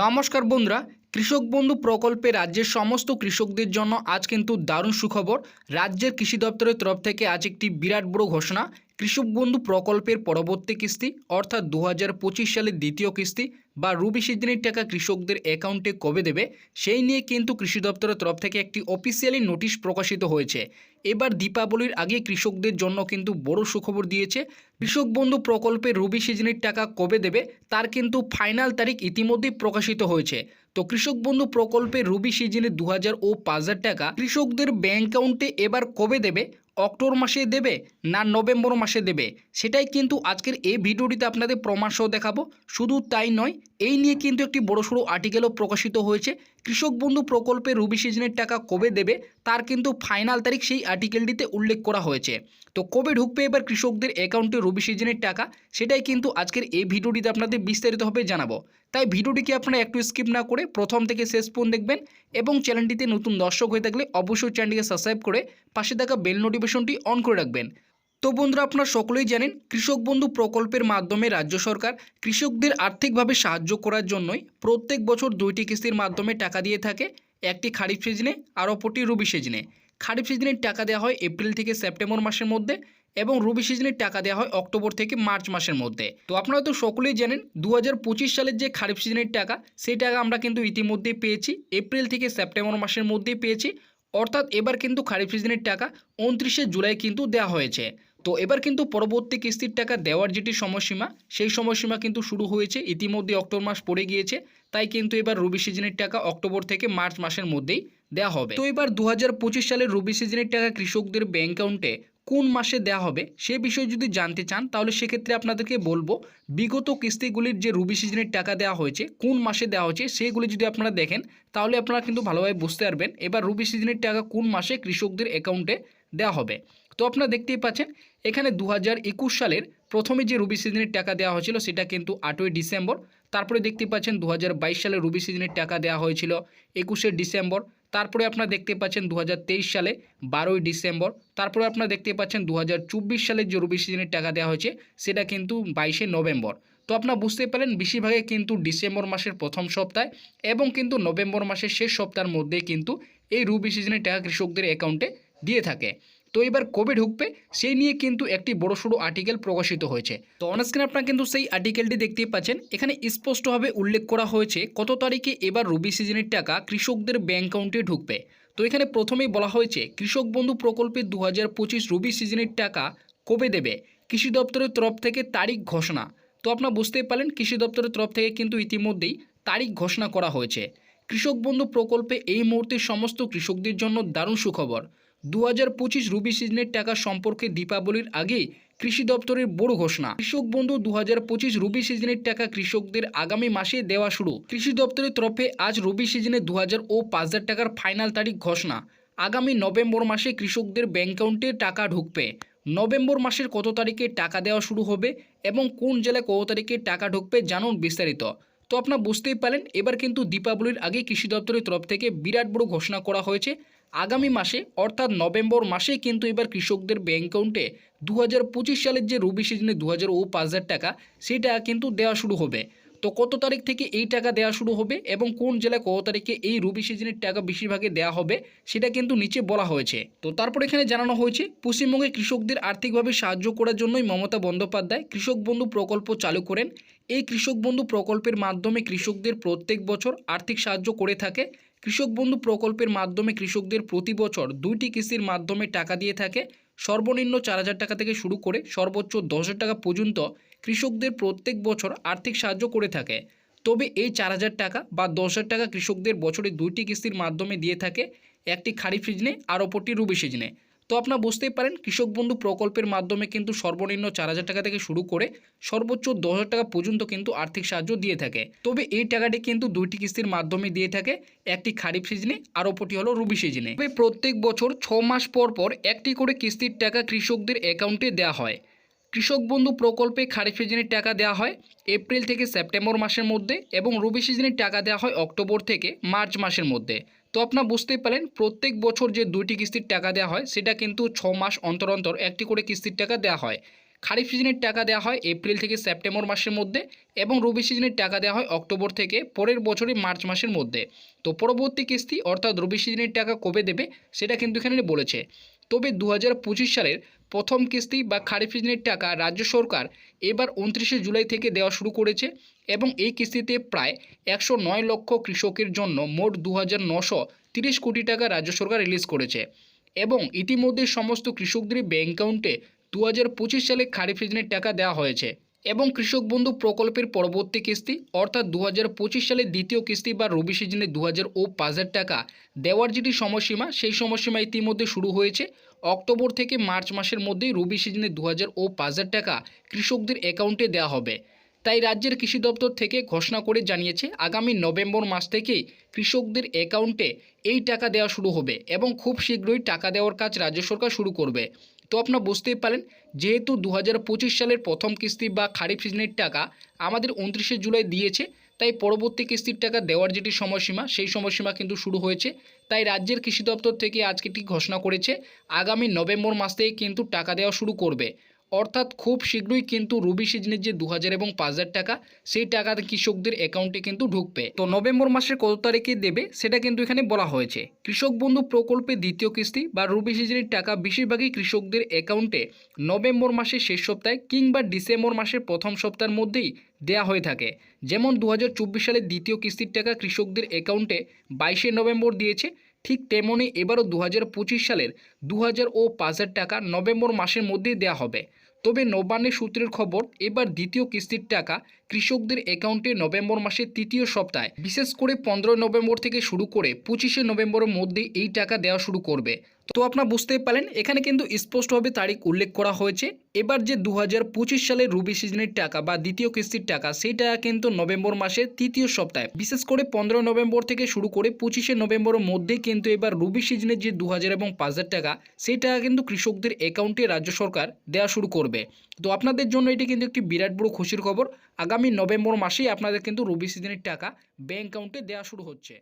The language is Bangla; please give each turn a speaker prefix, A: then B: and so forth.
A: নমস্কার বন্ধুরা, কৃষক বন্ধু প্রকল্পে রাজ্যের সমস্ত কৃষকদের জন্য আজ কিন্তু দারুণ সুখবর। রাজ্যের কৃষি দপ্তরের তরফ থেকে আজ একটি বিরাট বড় ঘোষণা কৃষক বন্ধু প্রকল্পের পরবর্তী কিস্তি, অর্থাৎ দু হাজার পঁচিশ সালের দ্বিতীয় কিস্তি, বা রুবি সিজনের টাকা কৃষকদের অ্যাকাউন্টে কবে দেবে, সেই নিয়ে কিন্তু কৃষি দপ্তরের তরফ থেকে একটি অফিসিয়ালি নোটিশ প্রকাশিত হয়েছে। এবার দীপাবলির আগে কৃষকদের জন্য কিন্তু বড় সুখবর দিয়েছে, কৃষক বন্ধু প্রকল্পে রবি সিজনের টাকা কবে দেবে, তার কিন্তু ফাইনাল তারিখ ইতিমধ্যেই প্রকাশিত হয়েছে। তো কৃষক বন্ধু প্রকল্পে রবি সিজনে দু হাজার ও পাঁচ হাজার টাকা কৃষকদের ব্যাংক অ্যাকাউন্টে এবার কবে দেবে অক্টোবর মাসে দেবে না নভেম্বর মাসে দেবে? সেটাই কিন্তু আজকের এই ভিডিওটিতে আপনাদের প্রমাণ সহ দেখাবো। শুধু তাই নয়, এই নিয়ে কিন্তু একটি বড়সড় আর্টিকেলও প্রকাশিত হয়েছে। কৃষক বন্ধু প্রকল্পে রবি সিজনের টাকা কবে দেবে, তার কিন্তু ফাইনাল তারিখ সেই আর্টিকেলটিতে উল্লেখ করা হয়েছে। তো কবে ঢুকবে এবার কৃষকদের অ্যাকাউন্টে রবি সিজনের টাকা, সেটাই কিন্তু আজকের এই ভিডিওটিতে আপনাদের বিস্তারিতভাবে জানাব। তাই ভিডিওটিকে আপনারা একটু স্কিপ না করে প্রথম থেকে শেষ পর্যন্ত দেখবেন এবং চ্যানেলটিতে নতুন দর্শক হয়ে থাকলে অবশ্যই চ্যানেলটিকে সাবস্ক্রাইব করে পাশে থাকা বেল নোটিফিকেশনটি অন করে রাখবেন। তো বন্ধুরা আপনারা সকলেই জানেন, কৃষক বন্ধু প্রকল্পের মাধ্যমে রাজ্য সরকার কৃষকদের আর্থিকভাবে সাহায্য করার জন্যই প্রত্যেক বছর দুইটি কিস্তির মাধ্যমে টাকা দিয়ে থাকে। একটি খারিফ সিজনে, আর অপরটি রবি সিজনে। খারিফ সিজনের টাকা দেওয়া হয় এপ্রিল থেকে সেপ্টেম্বর মাসের মধ্যে এবং রবি সিজনের টাকা দেওয়া হয় অক্টোবর থেকে মার্চ মাসের মধ্যে। তো আপনারা তো সকলেই জানেন দু হাজার পঁচিশ সালের যে খারিফ সিজনের টাকা, সেই টাকা আমরা কিন্তু ইতিমধ্যেই পেয়েছি, এপ্রিল থেকে সেপ্টেম্বর মাসের মধ্যেই পেয়েছি। অর্থাৎ এবার কিন্তু খারিফ সিজনের টাকা উনত্রিশে জুলাই কিন্তু দেওয়া হয়েছে। তো এবার কিন্তু পরবর্তী কিস্তির টাকা দেওয়ার যেটি সময়সীমা, সেই সময়সীমা কিন্তু শুরু হয়েছে। ইতিমধ্যে অক্টোবর মাস পড়ে গিয়েছে, তাই কিন্তু এবার রবি সিজনের টাকা অক্টোবর থেকে মার্চ মাসের মধ্যেই দেওয়া হবে। তো এবার দু হাজার পঁচিশ সালের রবি সিজনের টাকা কৃষকদের ব্যাংক অ্যাকাউন্টে কোন মাসে দেওয়া হবে, সে বিষয়ে যদি জানতে চান, তাহলে সেক্ষেত্রে আপনাদেরকে বলব, বিগত কিস্তিগুলির যে রবি সিজনের টাকা দেওয়া হয়েছে, কোন মাসে দেওয়া হয়েছে, সেগুলি যদি আপনারা দেখেন, তাহলে আপনারা কিন্তু ভালোভাবে বুঝতে পারবেন, এবার রবি সিজনের টাকা কোন মাসে কৃষকদের অ্যাকাউন্টে দেওয়া হবে। তো আপনারা দেখতেই পাচ্ছেন, এখানে দু হাজার একুশ সালের প্রথমে যে রবি সিজনের টাকা দেওয়া হয়েছিল সেটা কিন্তু আটই ডিসেম্বর, তারপরে দেখতে পাচ্ছেন দু হাজার বাইশ সালে রবি সিজনের টাকা দেওয়া হয়েছিল একুশে ডিসেম্বর, তারপরে আপনারা দেখতে পাচ্ছেন দু হাজার তেইশ সালে বারোই ডিসেম্বর, তারপরে আপনারা দেখতে পাচ্ছেন দু হাজার চব্বিশ সালের যে রবি সিজনের টাকা দেওয়া হয়েছে সেটা কিন্তু বাইশে নভেম্বর। তো আপনারা বুঝতে পারেন বেশিরভাগে কিন্তু ডিসেম্বর মাসের প্রথম সপ্তাহে এবং কিন্তু নভেম্বর মাসের শেষ সপ্তাহের মধ্যে কিন্তু এই রবি সিজনের টাকা কৃষকদের অ্যাকাউন্টে দিয়ে থাকে। তো এবার কবে ঢুকবে সেই নিয়ে কিন্তু একটি বড় সড়ো আর্টিকেল প্রকাশিত হয়েছে। তো অনস্ক্রিন আপনারা কিন্তু সেই আর্টিকেলটি দেখতেই পাচ্ছেন। এখানে স্পষ্টভাবে উল্লেখ করা হয়েছে কত তারিখে এবার রবি সিজনের টাকা কৃষকদের ব্যাংক অ্যাকাউন্টে ঢুকবে। তো এখানে প্রথমেই বলা হয়েছে, কৃষক বন্ধু প্রকল্পে দু হাজার পঁচিশ রবি সিজনের টাকা কবে দেবে? কৃষি দপ্তরের তরফ থেকে তারিখ ঘোষণা। তো আপনারা বুঝতেই পারলেন, কৃষি দপ্তরের তরফ থেকে কিন্তু ইতিমধ্যেই তারিখ ঘোষণা করা হয়েছে। কৃষক বন্ধু প্রকল্পে এই মুহূর্তে সমস্ত কৃষকদের জন্য দারুণ সুখবর। দু হাজার পঁচিশ রবি সিজনের টাকা সম্পর্কে দীপাবলির আগেই কৃষি দপ্তরের বড় ঘোষণা। কৃষক বন্ধু দু হাজার পঁচিশ রবি সিজনের টাকা কৃষকদের আগামী মাসে দেওয়া শুরু। কৃষি দপ্তরের তরফে আজ রবি সিজনে দু হাজার ও পাঁচ হাজার টাকার ফাইনাল তারিখ ঘোষণা। আগামী নভেম্বর মাসে কৃষকদের ব্যাংক অ্যাকাউন্টে টাকা ঢুকবে। নভেম্বর মাসের কত তারিখে টাকা দেওয়া শুরু হবে এবং কোন জেলায় কত তারিখে টাকা ঢুকবে জানুন বিস্তারিত। তো আপনারা বুঝতেই পারেন এবার কিন্তু দীপাবলির আগে কৃষি দপ্তরের তরফ থেকে বিরাট বড় ঘোষণা করা হয়েছে। আগামী মাসে, অর্থাৎ নভেম্বর মাসে কিন্তু এবার কৃষকদের ব্যাংক অ্যাকাউন্টে দু হাজার পঁচিশ সালের যে রবি সিজনে দু হাজার ও পাঁচ হাজার টাকা, সেটা কিন্তু দেওয়া শুরু হবে। তো কত তারিখ থেকে এই টাকা দেওয়া শুরু হবে এবং কোন জেলায় কত তারিখে এই রবি সিজনের টাকা বেশিরভাগে দেওয়া হবে, সেটা কিন্তু নিচে বলা হয়েছে। তো তারপর এখানে জানানো হয়েছে, পশ্চিমবঙ্গে কৃষকদের আর্থিকভাবে সাহায্য করার জন্যই মমতা বন্দ্যোপাধ্যায় কৃষক বন্ধু প্রকল্প চালু করেন। এই কৃষক বন্ধু প্রকল্পের মাধ্যমে কৃষকদের প্রত্যেক বছর আর্থিক সাহায্য করে থাকে। কৃষক বন্ধু প্রকল্পের মাধ্যমে কৃষকদের প্রতি বছর দুইটি কিস্তির মাধ্যমে টাকা দিয়ে থাকে। সর্বনিম্ন চার হাজার টাকা থেকে শুরু করে সর্বোচ্চ দশ টাকা পর্যন্ত কৃষকদের প্রত্যেক বছর আর্থিক সাহায্য করে থাকে। তবে এই চার হাজার টাকা বা দশ হাজার টাকা কৃষকদের বছরে দুইটি কিস্তির মাধ্যমে দিয়ে থাকে। একটি খারিফ সিজনে আর অপরটি রবি সিজনে। তো আপনারা বুঝতেই পারেন, কৃষক বন্ধু প্রকল্পের মাধ্যমে কিন্তু সর্বনিম্ন চার হাজার টাকা থেকে শুরু করে সর্বোচ্চ দশ টাকা পর্যন্ত কিন্তু আর্থিক সাহায্য দিয়ে থাকে। তবে এই টাকাটি কিন্তু দুইটি কিস্তির মাধ্যমে দিয়ে থাকে, একটি খারিফ সিজনে আর অপরটি হলো রবি সিজনে। তবে প্রত্যেক বছর ছ মাস পর পর একটি করে কিস্তির টাকা কৃষকদের অ্যাকাউন্টে দেওয়া হয়। কৃষক বন্ধু প্রকল্পে খারিফ সিজনের টাকা দেওয়া হয় এপ্রিল থেকে সেপ্টেম্বর মাসের মধ্যে এবং রবি সিজনের টাকা দেওয়া হয় অক্টোবর থেকে মার্চ মাসের মধ্যে। তো আপনারা বুঝতেই পারেন, প্রত্যেক বছর যে দুইটি কিস্তির টাকা দেওয়া হয়, সেটা কিন্তু ছ মাস অন্তর অন্তর একটি করে কিস্তির টাকা দেওয়া হয়। খারিফ সিজনের টাকা দেওয়া হয় এপ্রিল থেকে সেপ্টেম্বর মাসের মধ্যে এবং রবি সিজনের টাকা দেওয়া হয় অক্টোবর থেকে পরের বছরের মার্চ মাসের মধ্যে। তো পরবর্তী কিস্তি অর্থাৎ রবি সিজনের টাকা কবে দেবে, সেটা কিন্তু এখানে বলেছে। তবে দু হাজার পঁচিশ সালের প্রথম কিস্তি বা খারিফ সিজনের টাকা রাজ্য সরকার এবার উনত্রিশে জুলাই থেকে দেওয়া শুরু করেছে এবং এই কিস্তিতে প্রায় একশো নয় লক্ষ কৃষকের জন্য মোট দু তিরিশ কোটি টাকা রাজ্য সরকার রিলিজ করেছে এবং ইতিমধ্যে সমস্ত কৃষকদের ব্যাঙ্ক অ্যাকাউন্টে দু হাজার পঁচিশ সালে খারিফ সিজনের টাকা দেওয়া হয়েছে। এবং কৃষক বন্ধু প্রকল্পের পরবর্তী কিস্তি, অর্থাৎ দু সালের দ্বিতীয় কিস্তি বা রবি সিজনে দু হাজার ও পাঁচ হাজার টাকা। দেওয়ার যেটি সময়সীমা, সেই সময়সীমা ইতিমধ্যে শুরু হয়েছে। অক্টোবর থেকে মার্চ মাসের মধ্যেই রবি সিজনে দু হাজার ও পাঁচ হাজার টাকা কৃষকদের অ্যাকাউন্টে দেওয়া হবে। তাই রাজ্যের কৃষি দপ্তর থেকে ঘোষণা করে জানিয়েছে, আগামী নভেম্বর মাস থেকেই কৃষকদের অ্যাকাউন্টে এই টাকা দেওয়া শুরু হবে এবং খুব শীঘ্রই টাকা দেওয়ার কাজ রাজ্য সরকার শুরু করবে। তো আপনারা বুঝতেই পারেন, যেহেতু দু হাজার পঁচিশ সালের প্রথম কিস্তি বা খারিফ সিজনের টাকা আমাদের উনত্রিশে জুলাই দিয়েছে, তাই পরবর্তী কিস্তির টাকা দেওয়ার যেটি সময়সীমা, সেই সময়সীমা কিন্তু শুরু হয়েছে। তাই রাজ্যের কৃষি দপ্তর থেকে আজকে ঠিক ঘোষণা করেছে, আগামী নভেম্বর মাস থেকে কিন্তু টাকা দেওয়া শুরু করবে। অর্থাৎ খুব শীঘ্রই কিন্তু রবি সিজনের যে দু হাজার এবং পাঁচ হাজার টাকা, সেই টাকা কৃষকদের অ্যাকাউন্টে কিন্তু ঢুকবে। তো নভেম্বর মাসের কত তারিখে দেবে, সেটা কিন্তু এখানে বলা হয়েছে। কৃষক বন্ধু প্রকল্পে দ্বিতীয় কিস্তি বা রবি সিজনের টাকা বেশিরভাগই কৃষকদের অ্যাকাউন্টে নভেম্বর মাসের শেষ সপ্তাহে কিংবা ডিসেম্বর মাসের প্রথম সপ্তাহের মধ্যেই দেয়া হয়ে থাকে। যেমন দু হাজার চব্বিশ সালের দ্বিতীয় কিস্তির টাকা কৃষকদের অ্যাকাউন্টে বাইশে নভেম্বর দিয়েছে ঠিক তেমনি এবারও দু হাজার পঁচিশ সালের দু হাজার ও পাঁচ হাজার টাকা নভেম্বর মাসের মধ্যেই দেয়া হবে। তবে নবান্নের সূত্রের খবর, এবার দ্বিতীয় কিস্তির টাকা কৃষকদের অ্যাকাউন্টে নভেম্বর মাসের তৃতীয় সপ্তাহে, বিশেষ করে পনেরোই নভেম্বর থেকে শুরু করে পঁচিশে নভেম্বরের মধ্যে এই টাকা দেওয়া শুরু করবে। তো আপনারা বুঝতেই পারেন এখানে কিন্তু স্পষ্টভাবে তারিখ উল্লেখ করা হয়েছে। এবার যে দু সালের রুবি সিজনের টাকা বা দ্বিতীয় কিস্তির টাকা সেই টাকা কিন্তু নভেম্বর মাসের তৃতীয় সপ্তাহে। বিশেষ করে পনেরো নভেম্বর থেকে শুরু করে পঁচিশে নভেম্বরের মধ্যেই কিন্তু এবার রুবি সিজনের যে দু হাজার এবং পাঁচ হাজার টাকা সেই টাকা কিন্তু কৃষকদের অ্যাকাউন্টে রাজ্য সরকার দেওয়া শুরু করবে। তো আপনাদের জন্য এটি কিন্তু একটি বিরাট বড় খুশির খবর। আগামী নভেম্বর মাসেই আপনাদের কিন্তু রবি সিজনের টাকা ব্যাঙ্ক অ্যাকাউন্টে দেওয়া শুরু হচ্ছে।